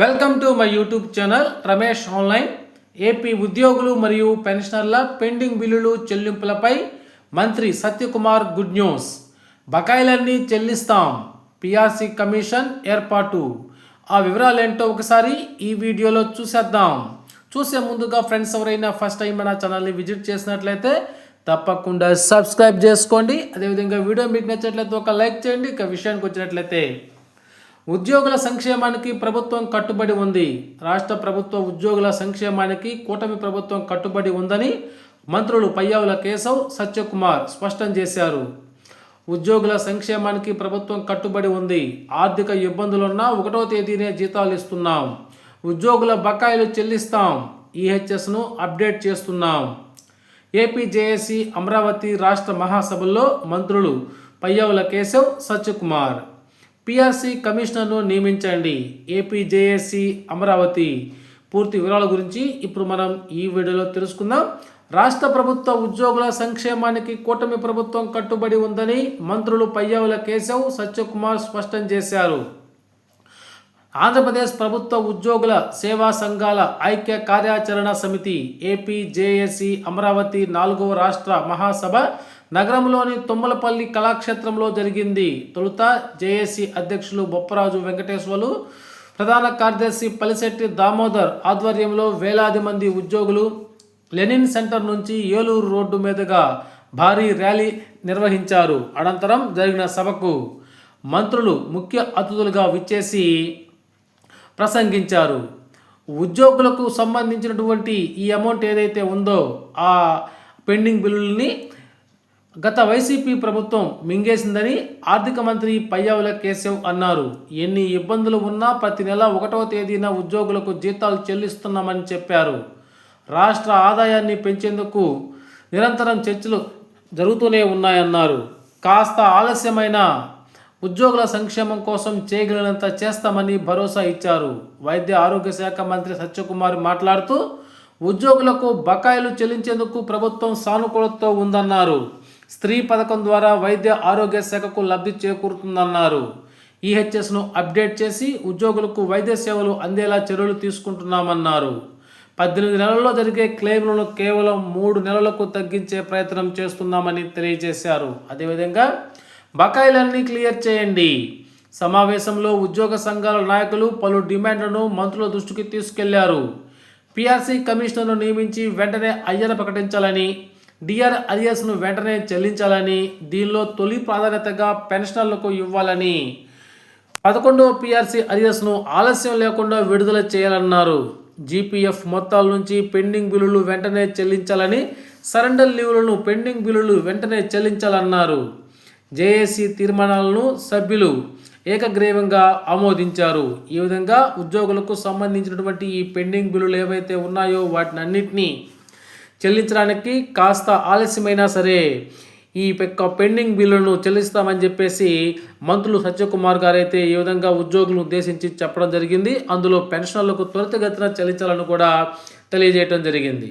Welcome to my YouTube channel Ramesh online. AP ఉద్యోగులు మరియు పెన్షనర్ల pending బిల్లులు చెల్లింపులపై మంత్రి సత్యకుమార్ గుడ్ న్యూస్. బకాయిలన్నీ చెల్లిస్తాం. పిఆర్సీ కమిషన్ ఏర్పాటు. ఆ వివరాలు ఏంటో ఒకసారి ఈ వీడియోలో చూసేద్దాం. చూసే ముందుగా ఫ్రెండ్స్ ఎవరైనా ఫస్ట్ టైం మన ఛానల్ని విజిట్ చేసినట్లయితే తప్పకుండా సబ్స్క్రైబ్ చేసుకోండి. అదేవిధంగా వీడియో మీకు నచ్చినట్లయితే ఒక లైక్ చేయండి. ఇక విషయానికి వచ్చినట్లయితే ఉద్యోగుల సంక్షేమానికి ప్రభుత్వం కట్టుబడి ఉంది. రాష్ట్ర ప్రభుత్వ ఉద్యోగుల సంక్షేమానికి కూటమి ప్రభుత్వం కట్టుబడి ఉందని మంత్రులు పయ్యావుల కేశవ్ సత్యకుమార్ స్పష్టం చేశారు. ఉద్యోగుల సంక్షేమానికి ప్రభుత్వం కట్టుబడి ఉంది. ఆర్థిక ఇబ్బందులున్నా ఒకటో తేదీనే జీతాలు ఇస్తున్నాం. ఉద్యోగుల బకాయిలు చెల్లిస్తాం. ఈహెచ్ఎస్ను అప్డేట్ చేస్తున్నాం. ఏపీజేఏసీ అమరావతి రాష్ట్ర మహాసభల్లో మంత్రులు పయ్యావుల కేశవ్ సత్యకుమార్ పిఆర్సీ కమిషనర్ను నియమించండి. ఏపీజేఏసీ అమరావతి. పూర్తి వివరాల గురించి ఇప్పుడు మనం ఈ వీడియోలో తెలుసుకుందాం. రాష్ట్ర ప్రభుత్వ ఉద్యోగుల సంక్షేమానికి కూటమి ప్రభుత్వం కట్టుబడి ఉందని మంత్రులు పయ్యావుల కేశవ్ సత్యకుమార్ స్పష్టం చేశారు. ఆంధ్రప్రదేశ్ ప్రభుత్వ ఉద్యోగుల సేవా సంఘాల ఐక్య కార్యాచరణ సమితి ఏపీ అమరావతి నాలుగవ రాష్ట్ర మహాసభ నగరంలోని తుమ్మలపల్లి కళాక్షేత్రంలో జరిగింది. తొలుత జేఏసీ అధ్యక్షులు బొప్పరాజు వెంకటేశ్వర్లు ప్రధాన కార్యదర్శి పలిశెట్టి దామోదర్ ఆధ్వర్యంలో వేలాది మంది ఉద్యోగులు లెనిన్ సెంటర్ నుంచి ఏలూరు రోడ్డు మీదుగా భారీ ర్యాలీ నిర్వహించారు. అనంతరం జరిగిన సభకు మంత్రులు ముఖ్య అతిథులుగా విచ్చేసి ప్రసంగించారు. ఉద్యోగులకు సంబంధించినటువంటి ఈ అమౌంట్ ఏదైతే ఉందో ఆ పెండింగ్ బిల్లుల్ని గత వైసీపీ ప్రభుత్వం మింగేసిందని ఆర్థిక మంత్రి పయ్యావుల కేశవ్ అన్నారు. ఎన్ని ఇబ్బందులు ఉన్నా ప్రతి నెల ఒకటవ తేదీన ఉద్యోగులకు జీతాలు చెల్లిస్తున్నామని చెప్పారు. రాష్ట్ర ఆదాయాన్ని పెంచేందుకు నిరంతరం చర్చలు జరుగుతూనే ఉన్నాయన్నారు. కాస్త ఆలస్యమైన ఉద్యోగుల సంక్షేమం కోసం చేయగలిగినంత చేస్తామని భరోసా ఇచ్చారు. వైద్య ఆరోగ్య శాఖ మంత్రి సత్యకుమార్ మాట్లాడుతూ ఉద్యోగులకు బకాయిలు చెల్లించేందుకు ప్రభుత్వం సానుకూలతో ఉందన్నారు. స్త్రీ పథకం ద్వారా వైద్య ఆరోగ్య శాఖకు లబ్ధి చేకూరుతుందన్నారు. ఈహెచ్ఎస్ను అప్డేట్ చేసి ఉద్యోగులకు వైద్య సేవలు అందేలా చర్యలు తీసుకుంటున్నామన్నారు. పద్దెనిమిది నెలల్లో జరిగే క్లెయిమ్లను కేవలం మూడు నెలలకు తగ్గించే ప్రయత్నం చేస్తున్నామని తెలియజేశారు. అదేవిధంగా బకాయిలన్నీ క్లియర్ చేయండి. సమావేశంలో ఉద్యోగ సంఘాల నాయకులు పలు డిమాండ్లను మంత్రుల దృష్టికి తీసుకెళ్ళారు. పిఆర్సీ కమిషనర్ను నియమించి వెంటనే అయ్యన ప్రకటించాలని డిఆర్ అరియర్స్ను వెంటనే చెల్లించాలని దీనిలో తొలి ప్రాధాన్యతగా పెన్షనర్లకు ఇవ్వాలని. పదకొండవ పిఆర్సీ అరియర్స్ను ఆలస్యం లేకుండా విడుదల చేయాలన్నారు. జీపీఎఫ్ మొత్తాల నుంచి పెండింగ్ బిల్లులు వెంటనే చెల్లించాలని సరెండర్ లీవులను పెండింగ్ బిల్లులు వెంటనే చెల్లించాలన్నారు. జేఏసీ తీర్మానాలను సభ్యులు ఏకగ్రీవంగా ఆమోదించారు. ఈ విధంగా ఉద్యోగులకు సంబంధించినటువంటి ఈ పెండింగ్ బిల్లులు ఏవైతే ఉన్నాయో వాటిని అన్నింటినీ చెల్లించడానికి కాస్త ఆలస్యమైనా సరే ఈ యొక్క పెండింగ్ బిల్లును చెల్లిస్తామని చెప్పేసి మంత్రులు సత్యకుమార్ గారు అయితే ఈ విధంగా ఉద్యోగులను ఉద్దేశించి చెప్పడం జరిగింది. అందులో పెన్షన్లకు త్వరితగతిన చెల్లించాలని కూడా తెలియజేయడం జరిగింది.